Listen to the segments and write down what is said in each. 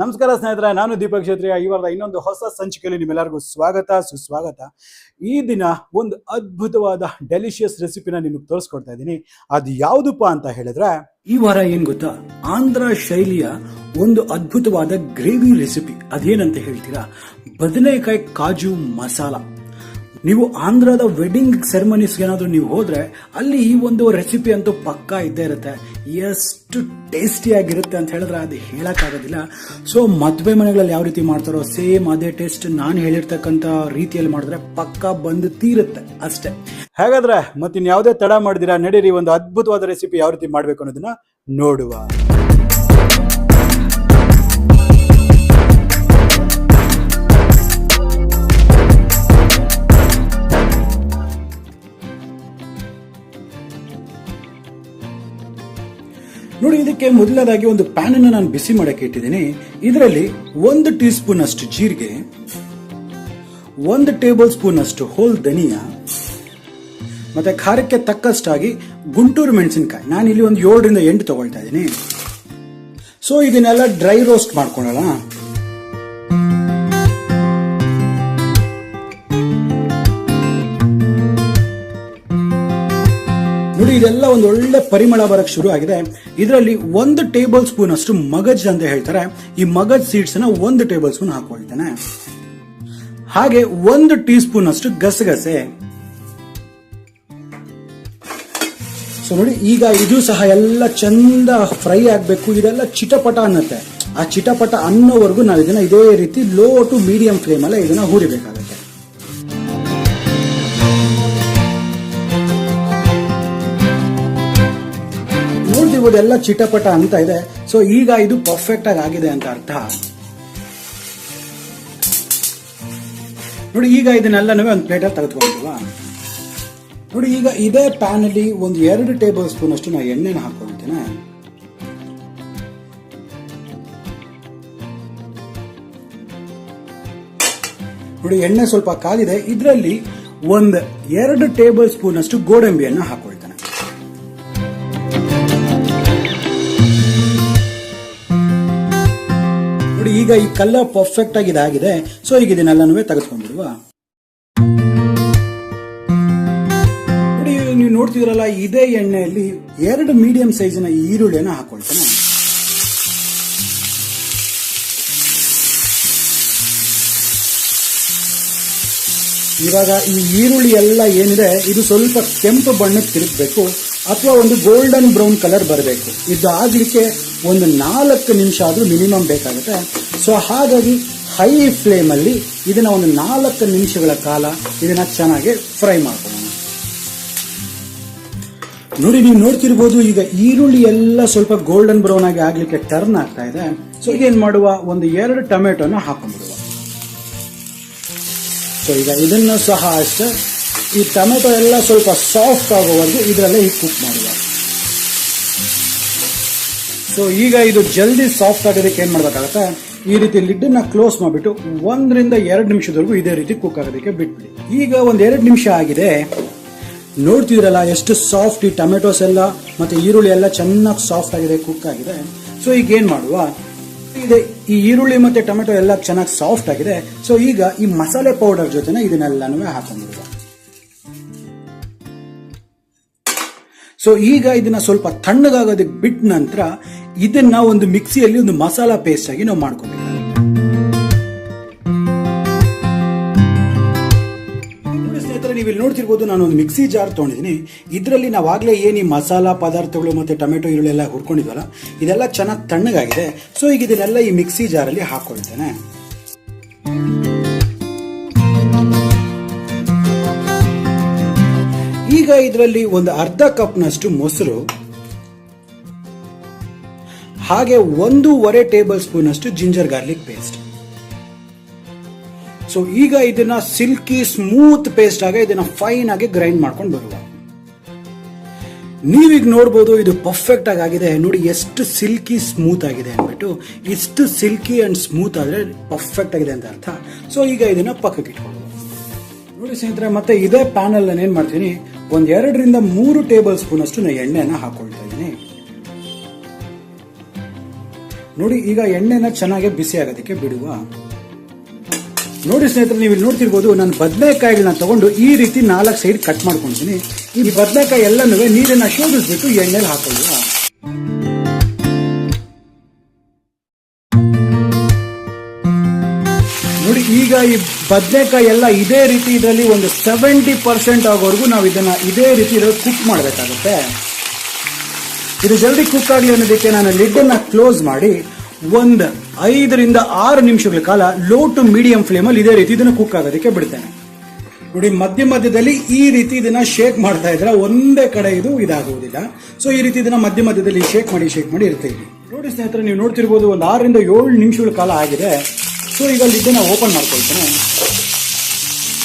ನಮಸ್ಕಾರ ಸ್ನೇಹಿತರೆ, ನಾನು ದೀಪಕ್ ಕ್ಷೇತ್ರಿಯ ಈ ವಾರದ ಇನ್ನೊಂದು ಹೊಸ ಸಂಚಿಕೆಯಲ್ಲಿ ನಿಮ್ಮೆಲ್ಲರಿಗೂ ಸ್ವಾಗತ, ಸುಸ್ವಾಗತ. ಈ ದಿನ ಒಂದು ಅದ್ಭುತವಾದ ಡೆಲಿಷಿಯಸ್ ರೆಸಿಪಿನ ನಿಮಗೆ ತೋರಿಸ್ಕೊಡ್ತಾ ಇದ್ದೀನಿ. ಅದು ಯಾವುದಪ್ಪ ಅಂತ ಹೇಳಿದ್ರೆ, ಈ ವಾರ ಏನ್ ಗೊತ್ತಾ? ಆಂಧ್ರ ಶೈಲಿಯ ಒಂದು ಅದ್ಭುತವಾದ ಗ್ರೇವಿ ರೆಸಿಪಿ ಅದೇನಂತ ಹೇಳ್ತೀರಾ? ಬದನೆಕಾಯಿ ಕಾಜು ಮಸಾಲ. ನೀವು ಆಂಧ್ರದ ವೆಡ್ಡಿಂಗ್ ಸೆರೆಮನೀಸ್ ಏನಾದರೂ ನೀವು ಹೋದ್ರೆ, ಅಲ್ಲಿ ಈ ಒಂದು ರೆಸಿಪಿ ಅಂತೂ ಪಕ್ಕಾ ಇದ್ದೇ ಇರುತ್ತೆ. ಎಷ್ಟು ಟೇಸ್ಟಿ ಆಗಿರುತ್ತೆ ಅಂತ ಹೇಳಿದ್ರೆ ಅದು ಹೇಳೋಕ್ಕಾಗೋದಿಲ್ಲ. ಸೊ ಮದುವೆ ಮನೆಗಳಲ್ಲಿ ಯಾವ ರೀತಿ ಮಾಡ್ತಾರೋ ಸೇಮ್ ಅದೇ ಟೇಸ್ಟ್ ನಾನು ಹೇಳಿರ್ತಕ್ಕಂಥ ರೀತಿಯಲ್ಲಿ ಮಾಡಿದ್ರೆ ಪಕ್ಕಾ ಬಂದು ತೀರುತ್ತೆ ಅಷ್ಟೇ. ಹಾಗಾದ್ರೆ ಮತ್ತಿನ್ ಯಾವುದೇ ತಡ ಮಾಡಿದಿರಾ ನಡೀರಿ ಒಂದು ಅದ್ಭುತವಾದ ರೆಸಿಪಿ ಯಾವ ರೀತಿ ಮಾಡಬೇಕು ಅನ್ನೋದನ್ನ ನೋಡುವ. ನೋಡಿ, ಇದಕ್ಕೆ ಮೊದಲಾದಾಗಿ ಒಂದು ಪ್ಯಾನ್ ಅನ್ನು ನಾನು ಬಿಸಿ ಮಾಡಕ್ಕೆ ಇಟ್ಟಿದ್ದೀನಿ. ಇದರಲ್ಲಿ ಒಂದು ಟೀ ಸ್ಪೂನ್ ಅಷ್ಟು ಜೀರಿಗೆ, ಒಂದು ಟೇಬಲ್ ಸ್ಪೂನ್ ಅಷ್ಟು ಹೋಲ್ ಧನಿಯಾ, ಮತ್ತೆ ಖಾರಕ್ಕೆ ತಕ್ಕಷ್ಟಾಗಿ ಗುಂಟೂರು ಮೆಣಸಿನಕಾಯಿ. ನಾನು ಇಲ್ಲಿ ಒಂದು ಏಳರಿಂದ ಎಂಟು ತಗೊಳ್ತಾ ಇದ್ದೀನಿ. ಸೊ ಇದನ್ನೆಲ್ಲ ಡ್ರೈ ರೋಸ್ಟ್ ಮಾಡ್ಕೊಳ್ಳೋಣ. ನೋಡಿ, ಇದೆಲ್ಲ ಒಂದು ಒಳ್ಳೆ ಪರಿಮಳ ಬರಕ್ ಶುರು ಆಗಿದೆ. ಇದರಲ್ಲಿ ಒಂದು ಟೇಬಲ್ ಸ್ಪೂನ್ ಅಷ್ಟು ಮಗಜ್ ಅಂತ ಹೇಳ್ತಾರೆ. ಈ ಮಗಜ್ ಸೀಡ್ಸ್ನ ಒಂದು ಟೇಬಲ್ ಸ್ಪೂನ್ ಹಾಕೊಳ್ತೇನೆ. ಹಾಗೆ ಒಂದು ಟೀ ಸ್ಪೂನ್ ಅಷ್ಟು ಗಸಗಸೆ. ಸೊ ನೋಡಿ, ಈಗ ಇದು ಸಹ ಎಲ್ಲ ಚಂದ ಫ್ರೈ ಆಗಬೇಕು. ಇದೆಲ್ಲ ಚಿಟಪಟ ಅನ್ನತ್ತೆ. ಆ ಚಿಟಪಟ ಅನ್ನೋವರೆಗೂ ನಾವು ಇದನ್ನ ಇದೇ ರೀತಿ ಲೋ ಟು ಮೀಡಿಯಂ ಫ್ಲೇಮ್ ಅಲ್ಲೇ ಇದನ್ನ ಹುರಿಬೇಕಾಗುತ್ತೆ. ಎಲ್ಲ ಚಿಟಪಟ ಅಂತ ಇದೆ. ಸೊ ಈಗ ಇದು ಪರ್ಫೆಕ್ಟ್ ಆಗಿ ಆಗಿದೆ ಅಂತ ಅರ್ಥ. ನೋಡಿ, ಈಗ ಇದನ್ನೆಲ್ಲನೂ ಒಂದು ಪ್ಲೇಟಲ್ಲಿ ತೆಗೆದುಕೊಂಡಿಲ್ವಾ ನೋಡಿ, ಈಗ ಇದೇ ಪ್ಯಾನ್ ಅಲ್ಲಿ ಒಂದು ಎರಡು ಟೇಬಲ್ ಸ್ಪೂನ್ ಅಷ್ಟು ನಾನು ಎಣ್ಣೆನ ಹಾಕೊಳ್ತೇನೆ ನೋಡಿ, ಎಣ್ಣೆ ಸ್ವಲ್ಪ ಕಾದಿದೆ ಇದರಲ್ಲಿ ಒಂದು ಎರಡು ಟೇಬಲ್ ಸ್ಪೂನ್ ಅಷ್ಟು ಗೋಡಂಬಿಯನ್ನು ಹಾಕೊಳ್ತೇನೆ ಈಗ ಈ ಕಲರ್ ಪರ್ಫೆಕ್ಟ್ ಆಗಿ ಇದಾಗಿದೆ. ಸೊ ಈಗ ಇದನ್ನೆಲ್ಲನೂ ತೆಗೆದುಕೊಂಡ್ಬಿಡುವ ನೋಡಿ, ನೀವು ನೋಡ್ತಿದ್ರಲ್ಲ, ಇದೇ ಎಣ್ಣೆಯಲ್ಲಿ ಎರಡು ಮೀಡಿಯಂ ಸೈಜಿನ ಈರುಳ್ಳಿಯನ್ನು ಹಾಕೊಳ್ತೇನೆ. ಇವಾಗ ಈ ಈರುಳ್ಳಿ ಎಲ್ಲ ಏನಿದೆ, ಇದು ಸ್ವಲ್ಪ ಕೆಂಪು ಬಣ್ಣಕ್ಕೆ ತಿರುಗಬೇಕು, ಅಥವಾ ಒಂದು ಗೋಲ್ಡನ್ ಬ್ರೌನ್ ಕಲರ್ ಬರಬೇಕು. ಇದು ಆಗಲಿಕ್ಕೆ ಒಂದು ನಾಲ್ಕು ನಿಮಿಷ ಆದ್ರೂ ಮಿನಿಮಮ್ ಬೇಕಾಗುತ್ತೆ. ಸೊ ಹಾಗಾಗಿ ಹೈ ಫ್ಲೇಮ್ ಅಲ್ಲಿ ಇದನ್ನ ಒಂದು ನಾಲ್ಕು ನಿಮಿಷಗಳ ಕಾಲ ಇದನ್ನ ಚೆನ್ನಾಗಿ ಫ್ರೈ ಮಾಡ್ಕೊಳ್ಳೋಣ. ನೋಡಿ, ನೀವು ನೋಡ್ತಿರ್ಬೋದು, ಈಗ ಈರುಳ್ಳಿ ಎಲ್ಲ ಸ್ವಲ್ಪ ಗೋಲ್ಡನ್ ಬ್ರೌನ್ ಆಗಿ ಆಗ್ಲಿಕ್ಕೆ ಟರ್ನ್ ಆಗ್ತಾ ಇದೆ. ಸೊ ಇದೇನ್ ಮಾಡುವ? ಒಂದು ಎರಡು ಟೊಮೆಟೊನ ಹಾಕೊಂಡ್ಬಿಡುವ. ಸೊ ಈಗ ಇದನ್ನು ಸಹ ಅಷ್ಟೆ, ಈ ಟೊಮೆಟೊ ಎಲ್ಲ ಸ್ವಲ್ಪ ಸಾಫ್ಟ್ ಆಗೋವರೆಗೂ ಇದರಲ್ಲೇ ಈ ಕುಕ್ ಮಾಡುವ. ಸೊ ಈಗ ಇದು ಜಲ್ದಿ ಸಾಫ್ಟ್ ಆಗೋದಕ್ಕೆ ಏನ್ ಮಾಡ್ಬೇಕಾಗತ್ತೆ? ಈ ರೀತಿ ಲಿಡ್ಡನ್ನು ಕ್ಲೋಸ್ ಮಾಡಿಬಿಟ್ಟು ಒಂದರಿಂದ ಎರಡು ನಿಮಿಷದವರೆಗೂ ಇದೇ ರೀತಿ ಕುಕ್ ಆಗೋದಕ್ಕೆ ಬಿಟ್ಬಿಡಿ. ಈಗ ಒಂದು ಎರಡು ನಿಮಿಷ ಆಗಿದೆ. ನೋಡ್ತಿದ್ರಲ್ಲ ಎಷ್ಟು ಸಾಫ್ಟ್ ಈ ಟೊಮೆಟೊಸ್ ಎಲ್ಲ, ಮತ್ತೆ ಈರುಳ್ಳಿ ಎಲ್ಲ ಚೆನ್ನಾಗಿ ಸಾಫ್ಟ್ ಆಗಿದೆ ಕುಕ್ ಆಗಿದೆ. ಸೊ ಈಗ ಏನು ಮಾಡುವ? ಇದೆ, ಈ ಈರುಳ್ಳಿ ಮತ್ತೆ ಟೊಮೆಟೊ ಎಲ್ಲ ಚೆನ್ನಾಗಿ ಸಾಫ್ಟ್ ಆಗಿದೆ. ಸೊ ಈಗ ಈ ಮಸಾಲೆ ಪೌಡರ್ ಜೊತೆನೆ ಇದನ್ನೆಲ್ಲನೂ ಹಾಕೊಂಡಿರುವ. ಸೊ ಈಗ ಇದನ್ನ ಸ್ವಲ್ಪ ತಣ್ಣಗಾಗೋದಕ್ಕೆ ಬಿಟ್ಟ ನಂತರ ಇದನ್ನ ಒಂದು ಮಿಕ್ಸಿಯಲ್ಲಿ ಒಂದು ಮಸಾಲಾ ಪೇಸ್ಟ್ ಆಗಿ ನಾವು ಮಾಡ್ಕೊಂಡಿದ್ದೀವಿ ಇಲ್ಲಿ ನೋಡ್ತಿರ್ಬೋದು ನಾನು ಒಂದು ಮಿಕ್ಸಿ ಜಾರ್ ತೊಗೊಂಡಿದ್ದೀನಿ. ಇದರಲ್ಲಿ ನಾವಾಗಲೇ ಏನು ಈ ಮಸಾಲಾ ಪದಾರ್ಥಗಳು ಮತ್ತು ಟೊಮೆಟೊ ಈರುಳ್ಳಿ ಎಲ್ಲ ಹುರ್ಕೊಂಡಿದ್ವಲ್ಲ, ಇದೆಲ್ಲ ಚೆನ್ನಾಗಿ ತಣ್ಣಗಾಗಿದೆ. ಸೊ, ಈಗ ಇದನ್ನೆಲ್ಲ ಈ ಮಿಕ್ಸಿ ಜಾರಲ್ಲಿ ಹಾಕೊಳ್ತೇನೆ. ಈಗ ಇದರಲ್ಲಿ ಒಂದು ಅರ್ಧ ಕಪ್ನಷ್ಟು ಮೊಸರು, ಹಾಗೆ ಒಂದೂವರೆ ಟೇಬಲ್ ಸ್ಪೂನ್ ಅಷ್ಟು ಜಿಂಜರ್ ಗಾರ್ಲಿಕ್ ಪೇಸ್ಟ್. ಸೊ ಈಗ ಇದನ್ನ ಸಿಲ್ಕಿ ಸ್ಮೂತ್ ಪೇಸ್ಟ್ ಆಗಿ ಇದನ್ನ ಫೈನ್ ಆಗಿ ಗ್ರೈಂಡ್ ಮಾಡ್ಕೊಂಡು ಬರುವ. ನೀವೀಗ ನೋಡ್ಬೋದು ಇದು ಪರ್ಫೆಕ್ಟ್ ಆಗಿ ಆಗಿದೆ ನೋಡಿ ಎಷ್ಟು ಸಿಲ್ಕಿ ಸ್ಮೂತ್ ಆಗಿದೆ ಅಂದ್ಬಿಟ್ಟು, ಇಷ್ಟು ಸಿಲ್ಕಿ ಅಂಡ್ ಸ್ಮೂತ್ ಆದ್ರೆ ಪರ್ಫೆಕ್ಟ್ ಆಗಿದೆ ಅಂತ ಅರ್ಥ. ಸೊ ಈಗ ಇದನ್ನ ಪಕ್ಕಕ್ಕೆ ಇಟ್ಕೊಳ್ಳುವ ನೋಡಿ ಸ್ನೇಹಿತರೆ, ಮತ್ತೆ ಇದೇ ಪ್ಯಾನಲ್ ನಾನು ಏನ್ ಮಾಡ್ತೀನಿ? ಒಂದ್ ಎರಡರಿಂದ ಮೂರು ಟೇಬಲ್ ಸ್ಪೂನ್ ಅಷ್ಟು ನಾನು ಎಣ್ಣೆನ ಹಾಕೊಳ್ತಾ ಇದ್ದೀನಿ. ನೋಡಿ, ಈಗ ಎಣ್ಣೆನ ಚೆನ್ನಾಗಿ ಬಿಸಿ ಆಗೋದಕ್ಕೆ ಬಿಡುವ ನೋಡಿ ಸ್ನೇಹಿತರೆ, ನೀವು ಇಲ್ಲಿ ನೋಡ್ತಿರ್ಬೋದು, ನಾನು ಬದನೆಕಾಯಿಗಳನ್ನ ತಗೊಂಡು ಈ ರೀತಿ ನಾಲ್ಕು ಸೈಡ್ ಕಟ್ ಮಾಡ್ಕೊಂತೀನಿ. ಈ ಬದನೆಕಾಯಿ ಎಲ್ಲನೂ ನೀರನ್ನ ಶೋಧಿಸ್ಬಿಟ್ಟು ಎಣ್ಣೆಲಿ ಹಾಕೊಳ್ಳುವ ನೋಡಿ, ಈಗ ಈ ಬದನೆಕಾಯಿ ಎಲ್ಲ ಇದೇ ರೀತಿ ಇದರಲ್ಲಿ ಒಂದು ಸೆವೆಂಟಿ ಪರ್ಸೆಂಟ್ ಆಗೋವರೆಗೂ ನಾವು ಇದನ್ನ ಇದೇ ರೀತಿ ಇದರಲ್ಲಿ ಕುಕ್ ಮಾಡಬೇಕಾಗುತ್ತೆ. ಇದು ಜಲ್ದಿ ಕುಕ್ ಆಗಲಿ ಅನ್ನೋದಕ್ಕೆ ನಾನು ಲಿಡ್ ಅನ್ನ ಕ್ಲೋಸ್ ಮಾಡಿ ಒಂದು, ಐದರಿಂದ ಆರು ನಿಮಿಷಗಳ ಕಾಲ ಲೋ ಟು ಮೀಡಿಯಂ ಫ್ಲೇಮಲ್ಲಿ ಇದೇ ರೀತಿ ಇದನ್ನ ಕುಕ್ ಆಗೋದಕ್ಕೆ ಬಿಡ್ತೇನೆ. ನೋಡಿ, ಮಧ್ಯ ಮಧ್ಯದಲ್ಲಿ ಈ ರೀತಿ ಇದನ್ನ ಶೇಕ್ ಮಾಡ್ತಾ ಇದ್ರೆ ಒಂದೇ ಕಡೆ ಇದು ಇದಾಗುವುದಿಲ್ಲ. ಸೊ ಈ ರೀತಿ ಇದನ್ನ ಮಧ್ಯ ಮಧ್ಯದಲ್ಲಿ ಶೇಕ್ ಮಾಡಿ ಶೇಕ್ ಮಾಡಿ ಇರ್ತಾ ಇದ್ವಿ. ನೋಡಿ ಸ್ನೇಹಿತರೆ, ನೀವು ನೋಡ್ತಿರ್ಬೋದು ಒಂದು ಆರರಿಂದ ಏಳು ನಿಮಿಷಗಳ ಕಾಲ ಆಗಿದೆ. ಸೊ ಈಗ ಇದನ್ನ ಓಪನ್ ಮಾಡ್ಕೊಳ್ತೇನೆ.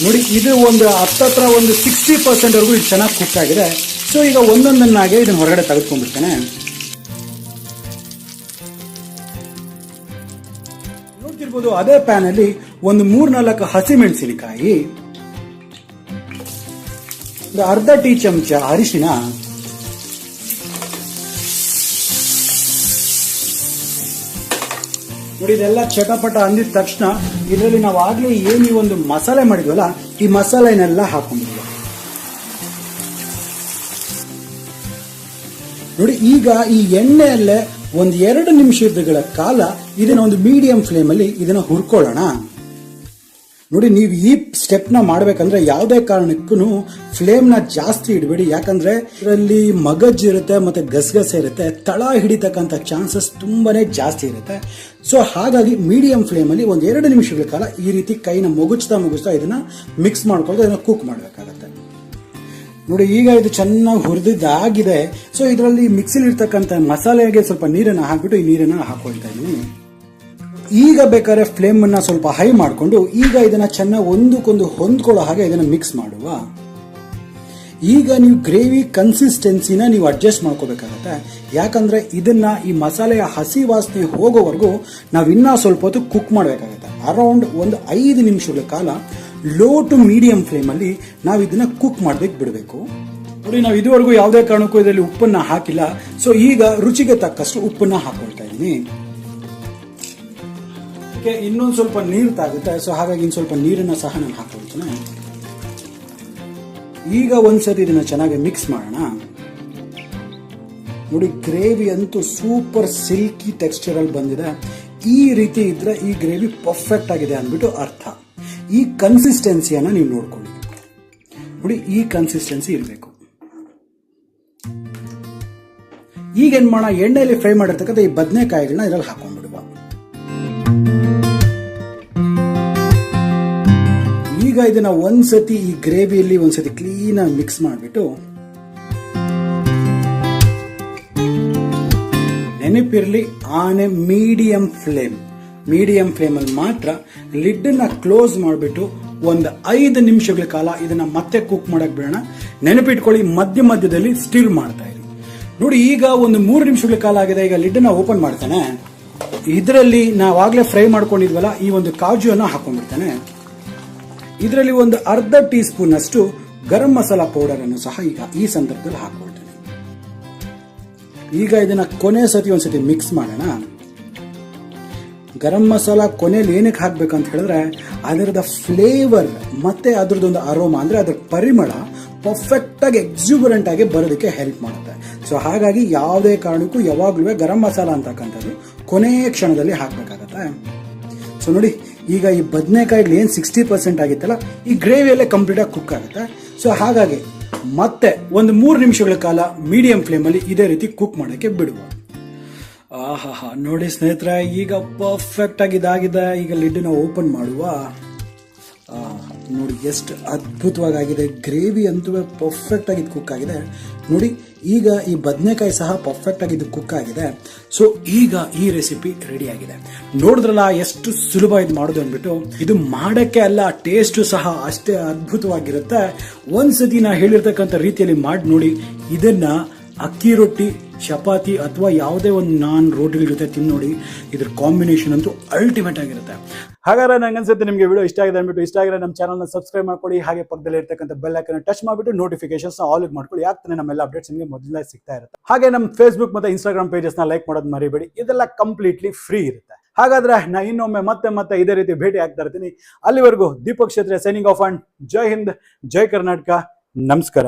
ನೋಡಿ, ಇದು ಒಂದು ಹತ್ತತ್ರ ಒಂದು ಸಿಕ್ಸ್ಟಿ ಪರ್ಸೆಂಟ್ ವರೆಗೂ ಇದು ಚೆನ್ನಾಗಿ ಕುಕ್ ಆಗಿದೆ. ಸೊ ಈಗ ಒಂದೊಂದನ್ನಾಗೆ ಇದನ್ನ ಹೊರಗಡೆ ತೆಗೆದುಕೊಂಡ್ಬಿಡ್ತೇನೆ. ನೋಡ್ತಿರ್ಬೋದು ಅದೇ ಪ್ಯಾನ್ ಅಲ್ಲಿ ಒಂದು ಮೂರ್ನಾಲ್ಕು ಹಸಿಮೆಣಸಿನಕಾಯಿ, ಒಂದು ಅರ್ಧ ಟೀ ಚಮಚ ಅರಿಶಿನ, ನೋಡಿ ಇದೆಲ್ಲ ಚಟಪಟ ಅಂದಿದ ತಕ್ಷಣ ಇದರಲ್ಲಿ ನಾವು ಆಗ್ಲೇ ಏನು ಒಂದು ಮಸಾಲೆ ಮಾಡಿದ್ವಲ್ಲ, ಈ ಮಸಾಲೆನೆಲ್ಲ ಹಾಕೊಂಡಿದ್ವಿ. ನೋಡಿ ಈಗ ಈ ಎಣ್ಣೆಯಲ್ಲೇ ಒಂದ್ ಎರಡು ನಿಮಿಷಗಳ ಕಾಲ ಇದನ್ನ ಒಂದು ಮೀಡಿಯಂ ಫ್ಲೇಮ್ ಅಲ್ಲಿ ಇದನ್ನ ಹುರ್ಕೊಳ್ಳೋಣ. ನೋಡಿ, ನೀವು ಈ ಸ್ಟೆಪ್ನ ಮಾಡ್ಬೇಕಂದ್ರೆ ಯಾವುದೇ ಕಾರಣಕ್ಕೂ ಫ್ಲೇಮ್ನ ಜಾಸ್ತಿ ಇಡಬೇಡಿ. ಯಾಕಂದ್ರೆ ಇದರಲ್ಲಿ ಮಗಜ್ ಇರುತ್ತೆ, ಮತ್ತೆ ಗಸಗಸೆ ಇರುತ್ತೆ, ತಳ ಹಿಡಿತಕ್ಕಂಥ ಚಾನ್ಸಸ್ ತುಂಬಾನೇ ಜಾಸ್ತಿ ಇರುತ್ತೆ. ಸೊ ಹಾಗಾಗಿ ಮೀಡಿಯಂ ಫ್ಲೇಮ್ ಅಲ್ಲಿ ಒಂದ್ ಎರಡು ನಿಮಿಷಗಳ ಕಾಲ ಈ ರೀತಿ ಕೈನ ಮುಗುಚ್ತಾ ಮುಗಿಸ್ತಾ ಇದನ್ನ ಮಿಕ್ಸ್ ಮಾಡ್ಕೊಂಡು, ಇದನ್ನ ಕುಕ್ ಮಾಡಬೇಕಾಗತ್ತೆ. ನೋಡಿ, ಈಗ ಇದು ಚೆನ್ನಾಗಿ ಹುರಿದಿದ್ದಾಗಿದೆ. ಸೊ ಇದರಲ್ಲಿ ಮಿಕ್ಸಿಲಿ ಇರ್ತಕ್ಕಂಥ ಮಸಾಲೆಗೆ ಸ್ವಲ್ಪ ನೀರನ್ನು ಹಾಕ್ಬಿಟ್ಟು ಈ ನೀರನ್ನು ಹಾಕೊಳ್ತಾ ಇದ್ದೀನಿ. ಈಗ ಬೇಕಾದ್ರೆ ಫ್ಲೇಮ್ ಅನ್ನ ಸ್ವಲ್ಪ ಹೈ ಮಾಡಿಕೊಂಡು, ಈಗ ಇದನ್ನ ಚೆನ್ನಾಗಿ ಒಂದಕ್ಕೊಂದು ಹೊಂದ್ಕೊಳ್ಳೋ ಹಾಗೆ ಇದನ್ನ ಮಿಕ್ಸ್ ಮಾಡುವ. ಈಗ ನೀವು ಗ್ರೇವಿ ಕನ್ಸಿಸ್ಟೆನ್ಸಿನ ನೀವು ಅಡ್ಜಸ್ಟ್ ಮಾಡ್ಕೋಬೇಕಾಗತ್ತೆ. ಯಾಕಂದ್ರೆ ಇದನ್ನ ಈ ಮಸಾಲೆಯ ಹಸಿ ವಾಸನೆ ಹೋಗೋವರೆಗೂ ನಾವು ಇನ್ನೂ ಸ್ವಲ್ಪ ಹೊತ್ತು ಕುಕ್ ಮಾಡಬೇಕಾಗತ್ತೆ. ಅರೌಂಡ್ ಒಂದು ಐದು ನಿಮಿಷಗಳ ಕಾಲ ಲೋ ಟು ಮೀಡಿಯಂ ಫ್ಲೇಮಲ್ಲಿ ನಾವು ಇದನ್ನ ಕುಕ್ ಮಾಡ್ಬೇಕು ಬಿಡಬೇಕು. ನೋಡಿ, ನಾವು ಇದುವರೆಗೂ ಯಾವುದೇ ಕಾರಣಕ್ಕೂ ಇದರಲ್ಲಿ ಉಪ್ಪನ್ನ ಹಾಕಿಲ್ಲ. ಸೊ ಈಗ ರುಚಿಗೆ ತಕ್ಕಷ್ಟು ಉಪ್ಪನ್ನ ಹಾಕೊಳ್ತಾ ಇದ್ದೀನಿ. ಇನ್ನೊಂದು ಸ್ವಲ್ಪ ನೀರು ತಾಗುತ್ತೆ. ಸೊ ಹಾಗಾಗಿ ಇನ್ನು ಸ್ವಲ್ಪ ನೀರನ್ನ ಸಹ ನಾನು ಹಾಕೊಳ್ತೇನೆ. ಈಗ ಒಂದ್ಸತಿ ಇದನ್ನ ಚೆನ್ನಾಗಿ ಮಿಕ್ಸ್ ಮಾಡೋಣ. ನೋಡಿ ಗ್ರೇವಿ ಅಂತೂ ಸೂಪರ್ ಸಿಲ್ಕಿ ಟೆಕ್ಸ್ಚರ್ ಅಲ್ಲಿ ಬಂದಿದೆ. ಈ ರೀತಿ ಇದ್ರೆ ಈ ಗ್ರೇವಿ ಪರ್ಫೆಕ್ಟ್ ಆಗಿದೆ ಅಂದ್ಬಿಟ್ಟು ಅರ್ಥ. ಈ ಕನ್ಸಿಸ್ಟೆನ್ಸಿಯನ್ನು ನೀವು ನೋಡ್ಕೊಳ್ಳಿ. ನೋಡಿ, ಈ ಕನ್ಸಿಸ್ಟೆನ್ಸಿ ಇರಬೇಕು. ಈಗ ಏನ್ ಮಾಡೋಣ? ಎಣ್ಣೆಯಲ್ಲಿ ಫ್ರೈ ಮಾಡಿರ್ತಕ್ಕಂಥ ಈ ಬದನೆಕಾಯಿಗಳನ್ನ ಇದರಲ್ಲಿ ಹಾಕೊಂಡ್ಬಿಡುವ. ಈಗ ಇದನ್ನ ಒಂದ್ಸತಿ ಈ ಗ್ರೇವಿಯಲ್ಲಿ ಒಂದ್ಸತಿ ಕ್ಲೀನ್ ಆಗಿ ಮಿಕ್ಸ್ ಮಾಡಿಬಿಟ್ಟು ನೆನಪಿರಲಿ, ಆನ್ ಮೀಡಿಯಂ ಫ್ಲೇಮ್ ಮೀಡಿಯಂ ಫ್ಲೇಮಲ್ಲಿ ಮಾತ್ರ ಲಿಡ್ಡನ್ನು ಕ್ಲೋಸ್ ಮಾಡಿಬಿಟ್ಟು ಒಂದು ಐದು ನಿಮಿಷಗಳ ಕಾಲ ಇದನ್ನ ಮತ್ತೆ ಕುಕ್ ಮಾಡಕ್ ಬಿಡೋಣ. ನೆನಪಿಟ್ಕೊಳ್ಳಿ, ಮಧ್ಯ ಮಧ್ಯದಲ್ಲಿ ಸ್ಟಿರ್ ಮಾಡ್ತಾ ಇರಿ. ನೋಡಿ, ಈಗ ಒಂದು ಮೂರು ನಿಮಿಷಗಳ ಕಾಲ ಆಗಿದೆ, ಈಗ ಲಿಡ್ಡನ್ನ ಓಪನ್ ಮಾಡ್ತಾನೆ. ಇದರಲ್ಲಿ ನಾವಾಗಲೇ ಫ್ರೈ ಮಾಡ್ಕೊಂಡಿದ್ವಲ್ಲ, ಈ ಒಂದು ಕಾಜುವನ್ನು ಹಾಕೊಂಡ್ಬಿಡ್ತಾನೆ. ಇದರಲ್ಲಿ ಒಂದು ಅರ್ಧ ಟೀ ಸ್ಪೂನ್ ಅಷ್ಟು ಗರಂ ಮಸಾಲ ಪೌಡರ್ ಅನ್ನು ಸಹ ಈಗ ಈ ಸಂದರ್ಭದಲ್ಲಿ ಹಾಕೊಳ್ತೇನೆ ಈಗ ಇದನ್ನ ಕೊನೆ ಸತಿ ಒಂದ್ಸತಿ ಮಿಕ್ಸ್ ಮಾಡೋಣ. ಗರಂ ಮಸಾಲ ಕೊನೆಯಲ್ಲಿ ಏನಕ್ಕೆ ಹಾಕಬೇಕಂತ ಹೇಳಿದ್ರೆ, ಅದರದ ಫ್ಲೇವರ್ ಮತ್ತೆ ಅದರದೊಂದು ಅರೋಮಾ ಅಂದರೆ ಅದರ ಪರಿಮಳ ಪರ್ಫೆಕ್ಟ್ ಆಗಿ ಎಕ್ಸಿಬರೆಂಟ್ ಆಗಿ ಬರೋದಕ್ಕೆ ಹೆಲ್ಪ್ ಮಾಡುತ್ತೆ. ಸೊ ಹಾಗಾಗಿ ಯಾವುದೇ ಕಾರಣಕ್ಕೂ ಯಾವಾಗಲೂ ಗರಂ ಮಸಾಲ ಅಂತಕ್ಕಂಥದ್ದು ಕೊನೆಯ ಕ್ಷಣದಲ್ಲಿ ಹಾಕಬೇಕಾಗತ್ತೆ. ಸೊ ನೋಡಿ, ಈಗ ಈ ಬದನೆಕಾಯಿಗಳು ಏನು ಸಿಕ್ಸ್ಟಿ ಪರ್ಸೆಂಟ್ ಆಗಿತ್ತಲ್ಲ, ಈ ಗ್ರೇವಿಯಲ್ಲೇ ಕಂಪ್ಲೀಟಾಗಿ ಕುಕ್ ಆಗುತ್ತೆ. ಸೊ ಹಾಗಾಗಿ ಮತ್ತೆ ಒಂದು ಮೂರು ನಿಮಿಷಗಳ ಕಾಲ ಮೀಡಿಯಂ ಫ್ಲೇಮಲ್ಲಿ ಇದೇ ರೀತಿ ಕುಕ್ ಮಾಡೋಕ್ಕೆ ಬಿಡುವ. ಆಹಾ ನೋಡಿ ಸ್ನೇಹಿತರೆ, ಈಗ ಪರ್ಫೆಕ್ಟ್ ಆಗಿ ಇದಾಗಿದೆ. ಈಗ ಲಿಡ್ಡನ್ನ ಓಪನ್ ಮಾಡುವ. ನೋಡಿ ಎಷ್ಟು ಅದ್ಭುತವಾಗಿ ಆಗಿದೆ ಗ್ರೇವಿ ಅಂತೂ ಪರ್ಫೆಕ್ಟ್ ಆಗಿ ಕುಕ್ ಆಗಿದೆ. ನೋಡಿ, ಈಗ ಈ ಬದನೆಕಾಯಿ ಸಹ ಪರ್ಫೆಕ್ಟ್ ಆಗಿ ಕುಕ್ ಆಗಿದೆ. ಸೊ ಈಗ ಈ ರೆಸಿಪಿ ರೆಡಿ ಆಗಿದೆ. ನೋಡಿದ್ರಲ್ಲ, ಎಷ್ಟು ಸುಲಭ ಇದು ಮಾಡೋದು ಅಂದ್ಬಿಟ್ಟು, ಇದು ಮಾಡಕ್ಕೆ ಅಲ್ಲ ಟೇಸ್ಟ್ ಸಹ ಅಷ್ಟೇ ಅದ್ಭುತವಾಗಿರುತ್ತೆ. ಒಂದ್ಸತಿ ನಾ ಹೇಳಿರ್ತಕ್ಕಂಥ ರೀತಿಯಲ್ಲಿ ಮಾಡಿ ನೋಡಿ, ಇದನ್ನ ಅಕ್ಕಿ ರೊಟ್ಟಿ, ಚಪಾತಿ ಅಥವಾ ಯಾವುದೇ ಒಂದು ನಾನ್ ರೋಟಿಗಳ ಜೊತೆ ತಿಂದು ನೋಡಿ ಇದ್ರ ಕಾಂಬಿನೇಷನ್ ಅಂತೂ ಅಲ್ಟಿಮೇಟ್ ಆಗಿರುತ್ತೆ. ಹಾಗಾದ್ರೆ ನಂಗೆ ಅನ್ಸುತ್ತೆ ನಿಮಗೆ ವಿಡಿಯೋ ಇಷ್ಟ ಆಗಿದೆ ಅಂದ್ಬಿಟ್ಟು ಇಷ್ಟ ಆಗಿದ್ರೆ ನಮ್ಮ ಚಾನಲ್ನ ಸಬ್ಸ್ಕ್ರೈಬ್ ಮಾಡ್ಕೊಡಿ. ಹಾಗೆ ಪಕ್ಕದಲ್ಲಿ ಇರ್ತಕ್ಕಂಥ ಬೆಲ್ ಐಕನ್ ಟಚ್ ಮಾಡಿಬಿಟ್ಟು ನೋಟಿಫಿಕೇಶನ್ಸ್ ಆಲ್ ಮಾಡ್ಕೊಳ್ಳಿ ಯಾಕೆ ನಮ್ಮೆಲ್ಲ ಅಪ್ಡೇಟ್ಸ್ ನಿಮಗೆ ಮೊದಲೇ ಸಿಗ್ತಾ ಇರುತ್ತೆ. ಹಾಗೆ ನಮ್ಮ ಫೇಸ್ಬುಕ್ ಮತ್ತೆ ಇನ್ಸ್ಟಾಗ್ರಾಮ್ ಪೇಜಸ್ನ ಲೈಕ್ ಮಾಡೋದು ಮರಿಬೇಡಿ. ಇದೆಲ್ಲ ಕಂಪ್ಲೀಟ್ಲಿ ಫ್ರೀ ಇರುತ್ತೆ. ಹಾಗಾದ್ರೆ ನಾ ಇನ್ನೊಮ್ಮೆ ಮತ್ತೆ ಮತ್ತೆ ಇದೇ ರೀತಿ ಭೇಟಿ ಆಗ್ತಾ ಇರ್ತೀನಿ. ಅಲ್ಲಿವರೆಗೂ Deepak Kshetra signing off and ಜೈ ಹಿಂದ್, ಜೈ ಕರ್ನಾಟಕ. ನಮಸ್ಕಾರ.